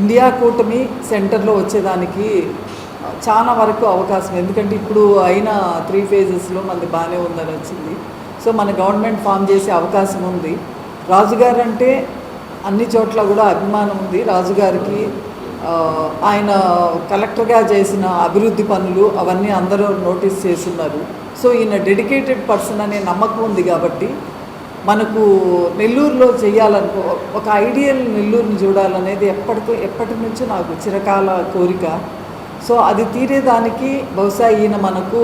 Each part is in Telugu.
ఇండియా కూటమి సెంటర్లో వచ్చేదానికి చాలా వరకు అవకాశం. ఎందుకంటే ఇప్పుడు అయిన త్రీ ఫేజెస్లో మనది బాగానే ఉందని వచ్చింది. సో మన గవర్నమెంట్ ఫామ్ చేసే అవకాశం ఉంది. రాజుగారు అంటే అన్ని చోట్ల కూడా అభిమానం ఉంది. రాజుగారికి ఆయన కలెక్టర్గా చేసిన అభివృద్ధి పనులు అవన్నీ అందరూ నోటీస్ చేస్తున్నారు. సో ఈయన డెడికేటెడ్ పర్సన్ అనే నమ్మకం ఉంది కాబట్టి మనకు నెల్లూరులో చేయాలనుకో ఒక ఐడియల్ నెల్లూరుని చూడాలనేది ఎప్పటికో ఎప్పటి నుంచో నాకు చిరకాల కోరిక. సో అది తీరేదానికి బహుశా ఈయన మనకు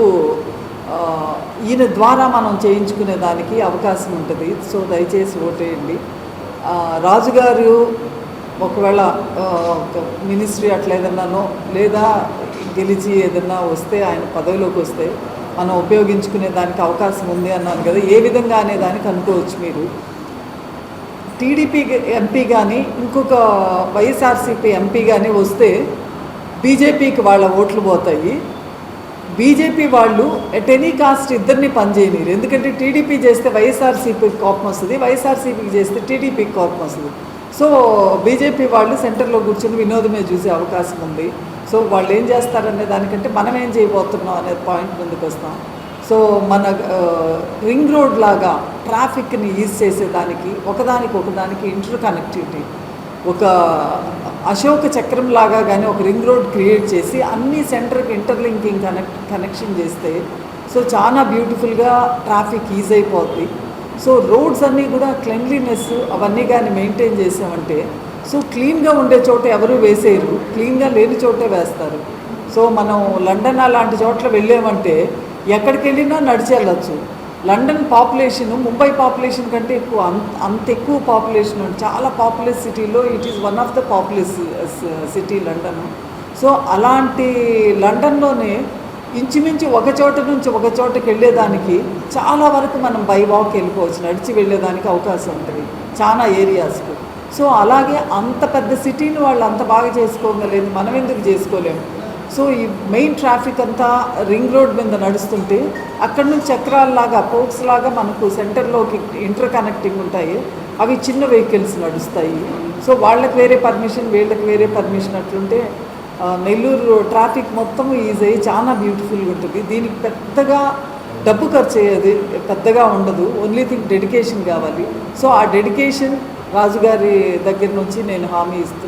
ఈయన ద్వారా మనం చేయించుకునే దానికి అవకాశం ఉంటుంది. సో దయచేసి ఓటేయండి. రాజుగారు ఒకవేళ ఒక మినిస్ట్రీ అట్లా ఏదన్నానో లేదా గెలిచి ఏదన్నా వస్తే ఆయన పదవిలోకి వస్తే మనం ఉపయోగించుకునే దానికి అవకాశం ఉంది అన్నాను కదా. ఏ విధంగా అనే దానికి అనుకోవచ్చు మీరు. టీడీపీ ఎంపీ కానీ ఇంకొక వైఎస్ఆర్సీపీ ఎంపీ కానీ వస్తే బీజేపీకి వాళ్ళ ఓట్లు పోతాయి. బీజేపీ వాళ్ళు ఎట్ ఎనీ కాస్ట్ ఇద్దరిని పనిచేయనిరు ఎందుకంటే టీడీపీ చేస్తే వైఎస్ఆర్సీపీకి కోపం వస్తుంది వైఎస్ఆర్సీపీకి చేస్తే టీడీపీకి కోపం వస్తుంది. సో బీజేపీ వాళ్ళు సెంటర్లో కూర్చొని వినోదమే చూసే అవకాశం ఉంది. సో వాళ్ళు ఏం చేస్తారనే దానికంటే మనం ఏం చేయబోతున్నాం అనే పాయింట్ ముందుకు వస్తాం సో మన రింగ్ రోడ్ లాగా ట్రాఫిక్ని ఈజ్ చేసేదానికి ఒకదానికి ఒకదానికి ఇంటర్ కనెక్టివిటీ ఒక అశోక చక్రం లాగా కానీ ఒక రింగ్ రోడ్ క్రియేట్ చేసి అన్ని సెంటర్కి ఇంటర్లింకింగ్ కనెక్ట్ కనెక్షన్ చేస్తే సో చాలా బ్యూటిఫుల్గా ట్రాఫిక్ ఈజ్ అయిపోద్ది. సో రోడ్స్ అన్నీ కూడా క్లెన్లీనెస్ అవన్నీ కానీ మెయింటైన్ చేసామంటే సో క్లీన్గా ఉండే చోట ఎవరు వేసేయరు. క్లీన్గా లేని చోటే వేస్తారు. సో మనం లండన్ అలాంటి చోట్ల వెళ్ళామంటే ఎక్కడికి వెళ్ళినా నడిచి వెళ్ళచ్చు లండన్ పాపులేషన్ ముంబై పాపులేషన్ కంటే ఎక్కువ అంత అంత ఎక్కువ పాపులేషన్ ఉంది. చాలా పాపులర్ సిటీలో it is one of the popular city London so అలాంటి లండన్లోనే ఇంచుమించు ఒక చోట నుంచి ఒక చోటకి వెళ్ళేదానికి చాలా వరకు మనం బై వాక్ వెళ్ళిపోవచ్చు నడిచి వెళ్ళేదానికి అవకాశం ఉంటుంది చాలా ఏరియాస్కు సో అలాగే అంత పెద్ద సిటీని వాళ్ళు అంత బాగా చేసుకోగలేదు మనం ఎందుకు చేసుకోలేము? సో ఈ మెయిన్ ట్రాఫిక్ అంతా రింగ్ రోడ్ మీద నడుస్తుంటే అక్కడ నుంచి చక్రాల్లాగా పోక్స్ లాగా మనకు సెంటర్లోకి ఇంటర్ కనెక్టింగ్ ఉంటాయి. అవి చిన్న వెహికల్స్ నడుస్తాయి. సో వాళ్ళకి వేరే పర్మిషన్ వీళ్ళకి వేరే పర్మిషన్ అట్లుంటే నెల్లూరు ట్రాఫిక్ మొత్తం ఈజ్ అయ్యి చాలా బ్యూటిఫుల్గా ఉంటుంది. దీనికి పెద్దగా డబ్బు ఖర్చు అయ్యేది పెద్దగా ఉండదు. ఓన్లీ థింగ్ డెడికేషన్ కావాలి. సో ఆ డెడికేషన్ రాజుగారి దగ్గర నుంచి నేను హామీ ఇస్తూ